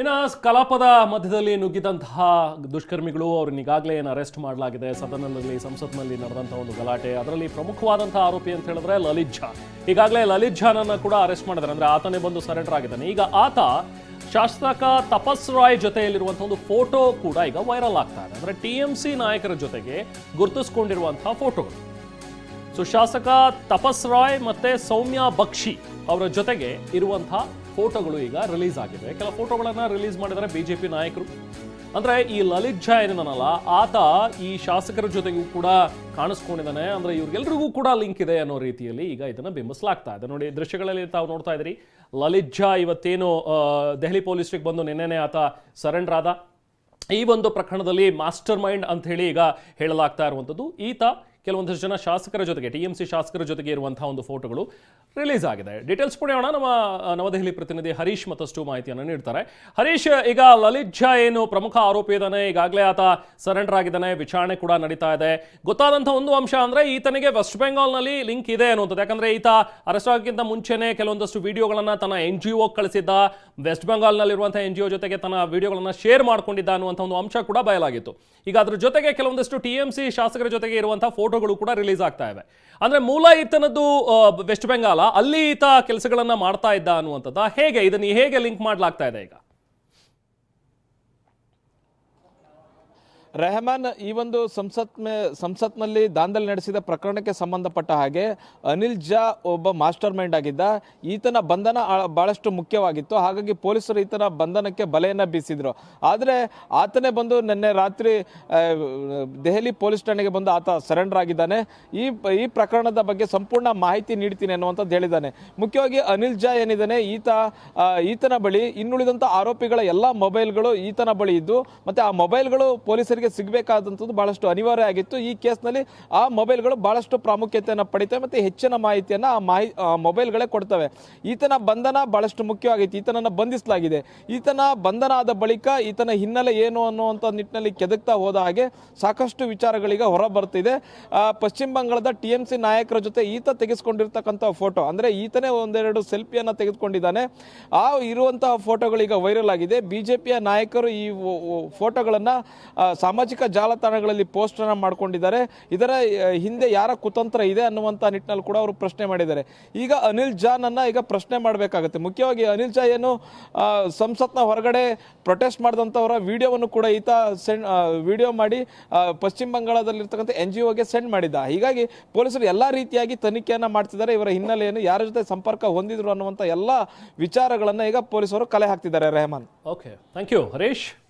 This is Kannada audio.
ಇನ್ನು ಕಲಾಪದ ಮಧ್ಯದಲ್ಲಿ ನುಗ್ಗಿದಂತಹ ದುಷ್ಕರ್ಮಿಗಳು ಅವ್ರನ್ನ ಈಗಾಗಲೇ ಏನು ಅರೆಸ್ಟ್ ಮಾಡಲಾಗಿದೆ. ಸದನದಲ್ಲಿ, ಸಂಸತ್ನಲ್ಲಿ ನಡೆದಂಥ ಒಂದು ಗಲಾಟೆ. ಅದರಲ್ಲಿ ಪ್ರಮುಖವಾದಂಥ ಆರೋಪಿ ಅಂತ ಹೇಳಿದ್ರೆ ಲಲಿತ್ ಝಾ. ಈಗಾಗಲೇ ಲಲಿತ್ ಝಾನನ್ನು ಕೂಡ ಅರೆಸ್ಟ್ ಮಾಡಿದ್ದಾರೆ. ಅಂದರೆ ಆತನೇ ಬಂದು ಸರೆಂಡರ್ ಆಗಿದ್ದಾನೆ. ಈಗ ಆತ ಶಾಸಕ ತಪಸ್ ರಾಯ್ ಜೊತೆಯಲ್ಲಿರುವಂಥ ಒಂದು ಫೋಟೋ ಕೂಡ ಈಗ ವೈರಲ್ ಆಗ್ತಾ ಇದೆ. ಅಂದರೆ ಟಿ ಎಂ ಸಿ ನಾಯಕರ ಜೊತೆಗೆ ಗುರುತಿಸ್ಕೊಂಡಿರುವಂಥ ಫೋಟೋಗಳು ಸೊ ಶಾಸಕ ತಪಸ್ ರಾಯ್ ಮತ್ತೆ ಸೌಮ್ಯ ಬಕ್ಷಿ ಅವರ ಜೊತೆಗೆ ಇರುವಂತಹ ಫೋಟೋಗಳು ಈಗ ರಿಲೀಸ್ ಆಗಿದೆ ಕೆಲ ಫೋಟೋಗಳನ್ನು ರಿಲೀಸ್ ಮಾಡಿದ್ದಾರೆ ಬಿಜೆಪಿ ನಾಯಕರು. ಅಂದ್ರೆ ಈ ಲಲಿತ್ ಝಾ ಆತ ಈ ಶಾಸಕರ ಜೊತೆಗೂ ಕೂಡ ಕಾಣಿಸ್ಕೊಂಡಿದ್ದಾನೆ. ಅಂದ್ರೆ ಇವ್ರಿಗೆಲ್ರಿಗೂ ಕೂಡ ಲಿಂಕ್ ಇದೆ ಅನ್ನೋ ರೀತಿಯಲ್ಲಿ ಈಗ ಇದನ್ನು ಬಿಂಬಿಸಲಾಗ್ತಾ ಇದೆ. ನೋಡಿ, ದೃಶ್ಯಗಳಲ್ಲಿ ತಾವು ನೋಡ್ತಾ ಇದ್ರಿ ಲಲಿತ್ ಝಾ ಇವತ್ತೇನು ದೆಹಲಿ ಪೊಲೀಸ್ರಿಗೆ ಬಂದು ನಿನ್ನೆನೆ ಆತ ಸರೆಂಡರ್ ಆದ. ಈ ಒಂದು ಪ್ರಕರಣದಲ್ಲಿ ಮಾಸ್ಟರ್ ಮೈಂಡ್ ಅಂತ ಹೇಳಿ ಈಗ ಹೇಳಲಾಗ್ತಾ ಇರುವಂಥದ್ದು. ಈತ ಕೆಲವೊಂದಷ್ಟು ಜನ ಶಾಸಕರ ಜೊತೆಗೆ ಟಿ ಎಂ ಸಿ ಶಾಸಕರ ಜೊತೆಗೆ ಇರುವಂತಹ ಒಂದು ಫೋಟೋಗಳು ರಿಲೀಸ್ ಆಗಿದೆ. ಡೀಟೇಲ್ಸ್ ಪಡೆಯೋಣ ನಮ್ಮ ನವದೆಹಲಿ ಪ್ರತಿನಿಧಿ ಹರೀಶ್ ಮತ್ತಷ್ಟು ಮಾಹಿತಿಯನ್ನು ನೀಡ್ತಾರೆ. ಹರೀಶ್, ಈಗ ಲಲಿತ್ ಝಾ ಏನು ಪ್ರಮುಖ ಆರೋಪಿ ಇದ್ದಾನೆ, ಈಗಾಗಲೇ ಆತ ಸರೆಂಡರ್ ಆಗಿದ್ದಾನೆ, ವಿಚಾರಣೆ ಕೂಡ ನಡೀತಾ ಇದೆ. ಗೊತ್ತಾದಂಥ ಒಂದು ಅಂಶ ಅಂದ್ರೆ ಈತನಿಗೆ ವೆಸ್ಟ್ ಬೆಂಗಾಲ್ನಲ್ಲಿ ಲಿಂಕ್ ಇದೆ ಅನ್ನುವಂಥದ್ದು. ಯಾಕಂದ್ರೆ ಈತ ಅರೆಸ್ಟ್ ಆಗಿಂತ ಮುಂಚೆನೆ ಕೆಲವೊಂದಷ್ಟು ವಿಡಿಯೋಗಳನ್ನ ತನ್ನ ಎನ್ ಜಿ ಒ ಕಳಿಸಿದ್ದ. ವೆಸ್ಟ್ ಬೆಂಗಾಲ್ನಲ್ಲಿರುವಂಥ ಎನ್ ಜಿ ಒ ಜೊತೆಗೆ ತನ್ನ ವಿಡಿಯೋಗಳನ್ನ ಶೇರ್ ಮಾಡ್ಕೊಂಡಿದ್ದ ಅನ್ನುವಂಥ ಒಂದು ಅಂಶ ಕೂಡ ಬಯಲಾಗಿತ್ತು. ಈಗ ಅದ್ರ ಜೊತೆಗೆ ಕೆಲವೊಂದಷ್ಟು ಟಿ ಎಂ ಸಿ ಶಾಸಕರ ಜೊತೆಗೆ ಇರುವಂತಹ ಫೋಟೋಗಳು ಕೂಡ ರಿಲೀಸ್ ಆಗ್ತಾ ಇವೆ. ಅಂದ್ರೆ ಮೂಲ ಈತನದ್ದು ವೆಸ್ಟ್ ಬೆಂಗಾಲ ಅಲ್ಲಿ ಈತ ಕೆಲಸಗಳನ್ನ ಮಾಡ್ತಾ ಇದ್ದ ಅನ್ನುವಂಥದ್ದು? ಹೇಗೆ? ಇದನ್ನ ಹೇಗೆ ಲಿಂಕ್ ಮಾಡ್ಲಾಗ್ತಾ ಇದೆ ಈಗ? ರೆಹಮಾನ್ ಈ ಒಂದು ಸಂಸತ್ ಸಂಸತ್ನಲ್ಲಿ ದಾಂಧಲೆ ನಡೆಸಿದ ಪ್ರಕರಣಕ್ಕೆ ಸಂಬಂಧಪಟ್ಟ ಹಾಗೆ ಅನಿಲ್ ಜಾ ಒಬ್ಬ ಮಾಸ್ಟರ್ ಮೈಂಡ್ ಆಗಿದ್ದ. ಈತನ ಬಂಧನ ಬಹಳಷ್ಟು ಮುಖ್ಯವಾಗಿತ್ತು. ಹಾಗಾಗಿ ಪೊಲೀಸರು ಈತನ ಬಂಧನಕ್ಕೆ ಬಲೆಯನ್ನು ಬೀಸಿದರು. ಆದರೆ ಆತನೇ ಬಂದು ನಿನ್ನೆ ರಾತ್ರಿ ದೆಹಲಿ ಪೊಲೀಸ್ ಠಾಣೆಗೆ ಬಂದು ಆತ ಸರೆಂಡರ್ ಆಗಿದ್ದಾನೆ. ಈ ಈ ಪ್ರಕರಣದ ಬಗ್ಗೆ ಸಂಪೂರ್ಣ ಮಾಹಿತಿ ನೀಡ್ತೀನಿ ಅನ್ನುವಂಥದ್ದು ಹೇಳಿದ್ದಾನೆ. ಮುಖ್ಯವಾಗಿ ಅನಿಲ್ ಜಾ ಏನಿದ್ದಾನೆ, ಈತ ಈತನ ಬಳಿ ಇನ್ನುಳಿದಂಥ ಆರೋಪಿಗಳ ಎಲ್ಲ ಮೊಬೈಲ್ಗಳು ಈತನ ಬಳಿ ಇದ್ದು, ಮತ್ತು ಆ ಮೊಬೈಲ್ಗಳು ಪೊಲೀಸರಿಗೆ ಸಿಗಬೇಕಾದಂಥದ್ದು ಬಹಳಷ್ಟು ಅನಿವಾರ್ಯ ಆಗಿತ್ತು. ಈ ಕೇಸ್ನಲ್ಲಿ ಆ ಮೊಬೈಲ್ಗಳು ಬಹಳಷ್ಟು ಪ್ರಾಮುಖ್ಯತೆಯನ್ನು ಪಡಿತವೆ ಮತ್ತೆ ಹೆಚ್ಚಿನ ಮಾಹಿತಿಯನ್ನು ಆ ಮಾಹಿ ಮೊಬೈಲ್ಗಳೇ ಕೊಡ್ತವೆ. ಈತನ ಬಂಧನ ಬಹಳಷ್ಟು ಮುಖ್ಯವಾಗಿತ್ತು. ಈತನನ್ನು ಬಂಧಿಸಲಾಗಿದೆ. ಈತನ ಬಂಧನ ಆದ ಬಳಿಕ ಈತನ ಹಿನ್ನೆಲೆ ಏನು ಅನ್ನುವಂಥ ನಿಟ್ಟಿನಲ್ಲಿ ಕೆದಕ್ತಾ ಹೋದ ಹಾಗೆ ಸಾಕಷ್ಟು ವಿಚಾರಗಳಿಗೆ ಹೊರ ಬರ್ತಿದೆ ಪಶ್ಚಿಮ ಬಂಗಾಳದ ಟಿ ಎಂ ಸಿ ನಾಯಕರ ಜೊತೆ ಈತ ತೆಗೆಸ್ಕೊಂಡಿರ್ತಕ್ಕಂಥ ಫೋಟೋ, ಅಂದರೆ ಈತನೇ ಒಂದೆರಡು ಸೆಲ್ಫಿಯನ್ನು ತೆಗೆದುಕೊಂಡಿದ್ದಾನೆ. ಆ ಇರುವಂತಹ ಫೋಟೋಗಳೀಗ ವೈರಲ್ ಆಗಿದೆ. ಬಿಜೆಪಿಯ ನಾಯಕರು ಈ ಫೋಟೋಗಳನ್ನು ಸಾಮಾಜಿಕ ಜಾಲತಾಣಗಳಲ್ಲಿ ಪೋಸ್ಟ್ ಅನ್ನ ಮಾಡ್ಕೊಂಡಿದ್ದಾರೆ. ಇದರ ಹಿಂದೆ ಯಾರ ಕುತಂತ್ರ ಇದೆ ಅನ್ನುವಂಥ ನಿಟ್ಟಿನಲ್ಲಿ ಕೂಡ ಅವರು ಪ್ರಶ್ನೆ ಮಾಡಿದ್ದಾರೆ. ಈಗ ಅನಿಲ್ ಜಾನ್ ಅನ್ನ ಈಗ ಪ್ರಶ್ನೆ ಮಾಡಬೇಕಾಗುತ್ತೆ. ಮುಖ್ಯವಾಗಿ ಅನಿಲ್ ಜಾ ಏನು ಸಂಸತ್ನ ಹೊರಗಡೆ ಪ್ರೊಟೆಸ್ಟ್ ಮಾಡಿದಂಥವರ ವಿಡಿಯೋವನ್ನು ಕೂಡ ಈತ ಸೆಂಡ್ ವಿಡಿಯೋ ಮಾಡಿ ಪಶ್ಚಿಮ ಬಂಗಾಳದಲ್ಲಿರ್ತಕ್ಕಂಥ ಎನ್ ಜಿ ಒಗೆ ಸೆಂಡ್ ಮಾಡಿದ್ದ. ಹೀಗಾಗಿ ಪೊಲೀಸರು ಎಲ್ಲ ರೀತಿಯಾಗಿ ತನಿಖೆಯನ್ನು ಮಾಡ್ತಿದ್ದಾರೆ. ಇವರ ಹಿನ್ನೆಲೆಯನ್ನು ಯಾರ ಜೊತೆ ಸಂಪರ್ಕ ಹೊಂದಿದ್ರು ಅನ್ನುವಂಥ ಎಲ್ಲ ವಿಚಾರಗಳನ್ನು ಈಗ ಪೊಲೀಸರು ಕಲೆ ಹಾಕ್ತಿದ್ದಾರೆ Rehman. Okay thank you Harish